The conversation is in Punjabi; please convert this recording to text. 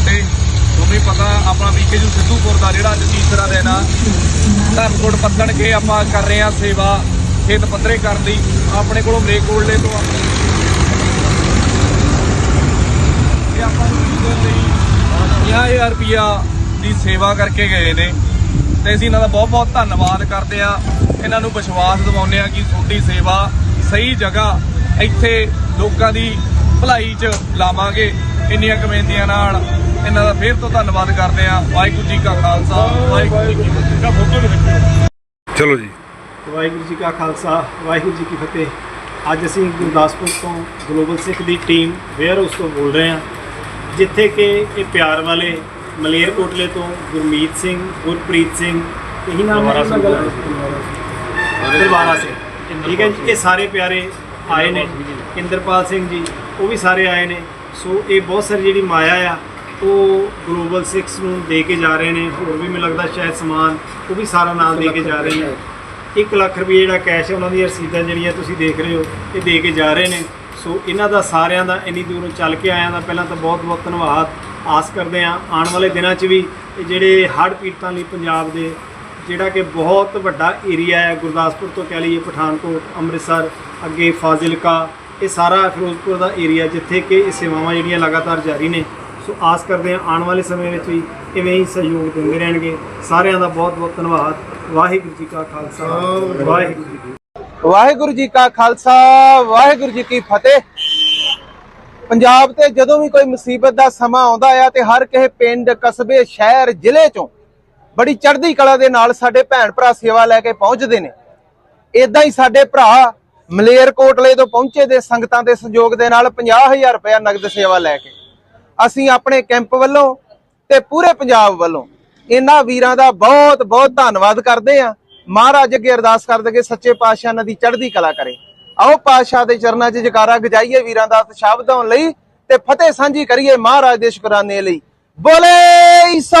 ਫਤਿਹ ਤੁਹਾਨੂੰ ਹੀ ਪਤਾ ਆਪਣਾ ਵੀਕੇਜੂ ਸਿੱਧੂਪੁਰ ਦਾ ਜਿਹੜਾ ਅੱਜ ਤੀਸਰਾ ਦਿਨ ਆ। ਧਰਮਕੋਟ ਪੱਤਣ ਕੇ ਆਪਾਂ ਕਰ ਰਹੇ ਆ ਸੇਵਾ, ਖੇਤ ਪੱਧਰੇ ਕਰਨ ਦੀ ਆਪਣੇ ਕੋਲੋਂ ਮਲੇਕੋਟਲੇ ਤੋਂ ਆਪਣੇ ਆਪਾਂ ਨੂੰ ਵੀਡੀਓ ਲਈ 50000 ਰੁਪਿਆ ਦੀ ਸੇਵਾ ਕਰਕੇ ਗਏ ਨੇ। ਤੇ ਅਸੀਂ ਇਹਨਾਂ ਦਾ ਬਹੁਤ ਬਹੁਤ ਧੰਨਵਾਦ ਕਰਦੇ ਆ। ਇਹਨਾਂ ਨੂੰ ਵਿਸ਼ਵਾਸ ਦਿਵਾਉਂਦੇ ਆ ਕਿ ਤੁਹਾਡੀ ਸੇਵਾ ਸਹੀ ਜਗ੍ਹਾ ਇੱਥੇ ਲੋਕਾਂ ਦੀ ਭਲਾਈ 'ਚ ਲਾਵਾਂਗੇ। ਇੰਨੀਆਂ ਕਮੇਂਦੀਆਂ ਨਾਲ ਇਹਨਾਂ ਦਾ ਫੇਰ ਤੋਂ ਧੰਨਵਾਦ ਕਰਦੇ ਆ ਵਾਹਿਗੁਰੂ ਜੀ ਕਾ ਖਾਲਸਾ ਵਾਹਿਗੁਰੂ ਜੀ ਕੀ ਫਤਿਹ। ਚਲੋ ਜੀ। ਵਾਹਿਗੁਰੂ ਜੀ ਕਾ ਖਾਲਸਾ ਵਾਹਿਗੁਰੂ ਜੀ ਕੀ ਫਤਿਹ। ਅੱਜ ਅਸੀਂ ਗੁਰਦਾਸਪੁਰ ਤੋਂ ਗਲੋਬਲ ਸਿੱਖ ਦੀ ਟੀਮ ਵੇਅਰ ਹਾਊਸ ਤੋਂ ਬੋਲ ਰਹੇ ਹਾਂ। ਜਿੱਥੇ ਕਿ ਇਹ ਪਿਆਰ ਵਾਲੇ ਮਲੇਰਕੋਟਲੇ ਤੋਂ ਗੁਰਮੀਤ ਸਿੰਘ ਗੁਰਪ੍ਰੀਤ ਸਿੰਘ ਇਹੀ ਨਾਮ ਹੈ ਇਹਨਾਂ ਦਾ ਦਰਬਾਰਾ ਸਿੰਘ। ਠੀਕ ਹੈ ਜੀ ਇਹ ਸਾਰੇ ਪਿਆਰੇ ਆਏ ਨੇ। ਇੰਦਰਪਾਲ ਸਿੰਘ ਜੀ, ਉਹ ਵੀ ਸਾਰੇ ਆਏ ਨੇ। ਸੋ ਇਹ ਬਹੁਤ ਸਾਰੀ ਜਿਹੜੀ ਮਾਇਆ ਆ, ਉਹ ਗਲੋਬਲ 6 ਨੂੰ ਦੇ ਕੇ ਜਾ ਰਹੇ ਨੇ। ਹੋਰ ਵੀ ਮੈਨੂੰ ਲੱਗਦਾ ਸ਼ਾਇਦ ਸਮਾਨ, ਉਹ ਵੀ ਸਾਰਾ ਨਾਲ ਦੇ ਕੇ ਜਾ ਰਹੇ ਨੇ। 1 ਲੱਖ ਰੁਪਏ ਜਿਹੜਾ ਕੈਸ਼ ਹੈ ਉਹਨਾਂ ਦੀਆਂ ਰਸੀਦਾਂ ਜਿਹੜੀਆਂ ਤੁਸੀਂ ਦੇਖ ਰਹੇ ਹੋ, ਇਹ ਦੇ ਕੇ ਜਾ ਰਹੇ ਨੇ। ਸੋ ਇਹਨਾਂ ਦਾ ਸਾਰਿਆਂ ਦਾ ਇੰਨੀ ਦੂਰੋਂ ਚੱਲ ਕੇ ਆਇਆਂ ਦਾ ਪਹਿਲਾਂ ਤਾਂ ਬਹੁਤ ਬਹੁਤ ਧੰਨਵਾਦ। ਆਸ ਕਰਦੇ ਹਾਂ, ਆਉਣ ਵਾਲੇ ਦਿਨਾਂ 'ਚ ਵੀ ਇਹ ਜਿਹੜੇ ਹੜ੍ਹ ਪੀੜਤਾਂ ਲਈ ਪੰਜਾਬ ਦੇ ਜਿਹੜਾ ਕਿ ਬਹੁਤ ਵੱਡਾ ਏਰੀਆ ਹੈ ਗੁਰਦਾਸਪੁਰ ਤੋਂ ਕਹਿ ਲਈਏ ਪਠਾਨਕੋਟ, ਅੰਮ੍ਰਿਤਸਰ, ਅੱਗੇ ਫਾਜ਼ਿਲਕਾ, ਇਹ ਸਾਰਾ ਫਿਰੋਜ਼ਪੁਰ ਦਾ ਏਰੀਆ ਜਿੱਥੇ ਕਿ ਇਹ ਸੇਵਾਵਾਂ ਜਿਹੜੀਆਂ ਲਗਾਤਾਰ ਜਾਰੀ ਨੇ। ਸੋ ਆਸ ਕਰਦੇ ਹਾਂ ਆਉਣ ਵਾਲੇ ਸਮੇਂ ਵਿੱਚ ਵੀ ਇਵੇਂ ਹੀ ਸਹਿਯੋਗ ਦਿੰਦੇ ਰਹਿਣਗੇ। ਸਾਰਿਆਂ ਦਾ ਬਹੁਤ ਬਹੁਤ ਧੰਨਵਾਦ। ਵਾਹਿਗੁਰੂ ਜੀ ਕਾ ਖਾਲਸਾ। ਵਾਹਿਗੁਰੂ ਜੀ ਵਾਹਿਗੁਰੂ ਜੀ ਕਾ ਖਾਲਸਾ, ਵਾਹਿਗੁਰੂ ਜੀ ਕੀ ਫਤਿਹ। ਪੰਜਾਬ ਤੇ ਜਦੋਂ ਵੀ ਕੋਈ ਮੁਸੀਬਤ ਦਾ ਸਮਾਂ ਆਉਂਦਾ ਆ ਤੇ ਹਰ ਕਿਸੇ ਪਿੰਡ, ਕਸਬੇ, ਸ਼ਹਿਰ, ਜ਼ਿਲ੍ਹੇ ਚੋਂ ਬੜੀ ਚੜ੍ਹਦੀ ਕਲਾ ਦੇ ਨਾਲ ਸਾਡੇ ਭੈਣ ਭਰਾ ਸੇਵਾ ਲੈ ਕੇ ਪਹੁੰਚਦੇ ਨੇ। ਇਦਾਂ ਹੀ ਸਾਡੇ ਭਰਾ ਮਲੇਰਕੋਟਲੇ ਤੋਂ ਪਹੁੰਚੇ ਦੇ ਸੰਗਤਾਂ ਦੇ ਸਹਿਯੋਗ ਦੇ ਨਾਲ 50000 ਰੁਪਏ ਨਗਦ ਸੇਵਾ ਲੈ ਕੇ। ਅਸੀਂ ਆਪਣੇ ਕੈਂਪ ਵੱਲੋਂ ਤੇ ਪੂਰੇ ਪੰਜਾਬ ਵੱਲੋਂ ਇਹਨਾਂ ਵੀਰਾਂ ਦਾ ਬਹੁਤ ਬਹੁਤ ਧੰਨਵਾਦ ਕਰਦੇ ਆ ਮਹਾਰਾਜ ਅੱਗੇ ਅਰਦਾਸ ਕਰਦੇ ਕਿ ਸੱਚੇ ਪਾਤਸ਼ਾਹ ਇਹਨਾਂ ਦੀ ਚੜ੍ਹਦੀ ਕਲਾ ਕਰੇ। ਆਓ ਪਾਤਸ਼ਾਹ ਦੇ ਚਰਨਾਂ 'ਚ ਜਕਾਰਾ ਗਜਾਈਏ ਵੀਰਾਂ ਦਾ ਸ਼ਬਦਾਂ ਲਈ ਤੇ ਫਤਿਹ ਸਾਂਝੀ ਕਰੀਏ ਮਹਾਰਾਜ ਦੇ ਸ਼ੁਕਰਾਨੇ ਲਈ। ਬੋਲੇ ਸੋ